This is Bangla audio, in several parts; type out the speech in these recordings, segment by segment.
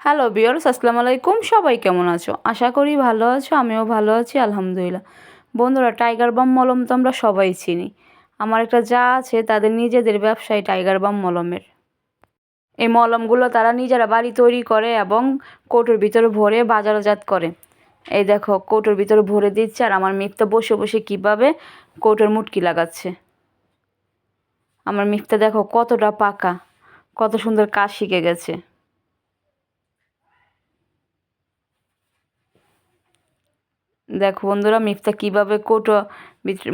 হ্যালো বিয়র্স আসসালামু আলাইকুম। সবাই কেমন আছো? আশা করি ভালো আছো, আমিও ভালো আছি, আলহামদুলিল্লাহ। বন্ধুরা টাইগার বাম মলম তো আমরা সবাই চিনি। আমার একটা যা আছে, তাদের নিজেদের ব্যবসায় টাইগার বাম মলমের। এই মলমগুলো তারা নিজেরা বাড়ি তৈরি করে এবং কৌটোর ভিতরে ভরে বাজারজাত করে। এই দেখো, কৌটোর ভিতরে ভরে দিচ্ছে আর আমার মিফতা বসে বসে কীভাবে কৌটোর মুটকি লাগাচ্ছে। আমার মিফতা দেখো কতটা পাকা, কত সুন্দর কাজ শিখে গেছে। দেখো বন্ধুরা, মিফতা কীভাবে কোটো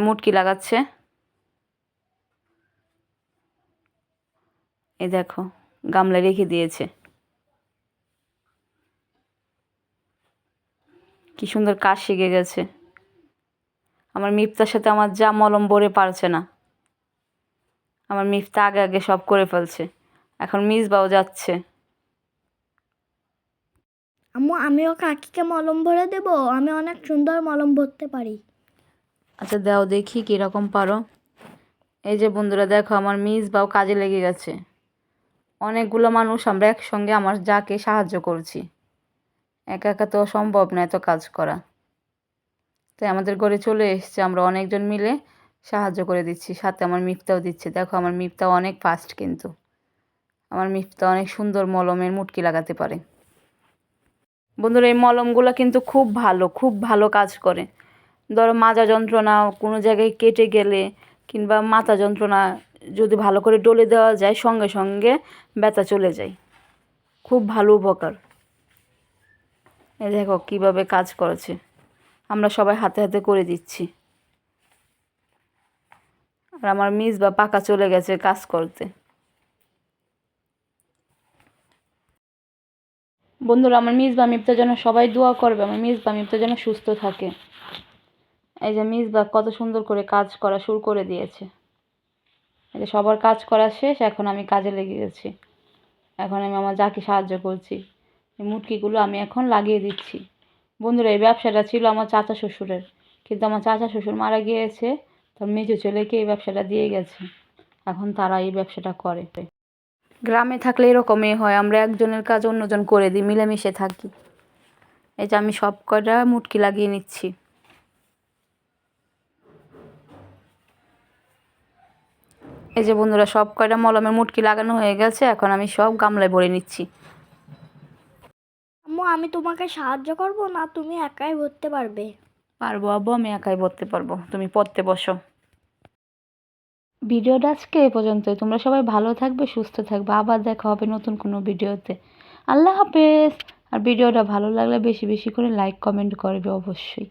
মুটকি লাগাচ্ছে। এই দেখো গামলা রেখে দিয়েছে। কি সুন্দর কাজ শিখে গেছে। আমার মিফতার সাথে আমার যা মলম বরে পারছে না। আমার মিফতা আগে আগে সব করে ফেলছে। এখন মিসবাও যাচ্ছে। আম্মু, আমিও কাকিকে মলম ভরে দেব? আমি অনেক সুন্দর মলম ভরতে পারি। আচ্ছা দাও দেখি কীরকম পারো। এই যে বন্ধুরা, দেখো আমার মিস বাও কাজে লেগে গেছে। অনেকগুলো মানুষ আমরা একসঙ্গে আমার যাকে সাহায্য করছি। একা একা তো সম্ভব না এত কাজ করা। তাই আমাদের ঘরে চলে এসছে, আমরা অনেকজন মিলে সাহায্য করে দিচ্ছি। সাথে আমার মিফতাও দিচ্ছে। দেখো আমার মিফতাও অনেক ফাস্ট কিন্তু। আমার মিফতা অনেক সুন্দর মলমের মুটকি লাগাতে পারে। বন্ধুরা, এই মলমগুলো কিন্তু খুব ভালো খুব ভালো কাজ করে। ধরো মাজা যন্ত্রণা কোনো জায়গায় কেটে গেলে কিংবা মাথা যন্ত্রণা যদি ভালো করে ডলে দেওয়া যায়, সঙ্গে সঙ্গে ব্যথা চলে যায়। খুব ভালো উপকার। এ দেখো কীভাবে কাজ করেছে। আমরা সবাই হাতে হাতে করে দিচ্ছি। আর আমার মিস বা পাকা চলে গেছে কাজ করতে। বন্ধুরা, আমার মিস বা মিপ্তার জন্য সবাই দোয়া করবে, আমার মিস বা মিপ্তার জন্য সুস্থ থাকে। এই যে মিস বা কত সুন্দর করে কাজ করা শুরু করে দিয়েছে। এই যে সবার কাজ করা শেষ, এখন আমি কাজে লেগে গেছি। এখন আমি আমার যাকে সাহায্য করছি, এই মুটকিগুলো আমি এখন লাগিয়ে দিচ্ছি। বন্ধুরা, এই ব্যবসাটা ছিল আমার চাচা শ্বশুরের, কিন্তু আমার চাচা শ্বশুর মারা গিয়েছে, তার মেজো ছেলেকে এই ব্যবসাটা দিয়ে গেছে। এখন তারা এই ব্যবসাটা করে। গ্রামে থাকলে এরকমই হয় আমরা একজনের কাজ অন্যজন করে দিই মিলেমিশে থাকি। এই যে আমি সব কটা মুটকি লাগিয়ে নিচ্ছি। এই যে বন্ধুরা সব কয়টা মলমের মুটকি লাগানো হয়ে গেছে এখন আমি সব গামলায় ভরে নিচ্ছি। আম্মু আমি তোমাকে সাহায্য করব না? তুমি একাই ভরতে পারবে। পারব আব্বু আমি একাই ভরতে পারব। তুমি পড়তে বসো। ভিডিওটা আজকে এ পর্যন্ত তোমরা সবাই ভালো থাকবে, সুস্থ থাকবে। আবার দেখা হবে নতুন কোনো ভিডিওতে। আল্লাহ হাফেজ। আর ভিডিওটা ভালো লাগলে বেশি বেশি করে লাইক কমেন্ট করবে অবশ্যই।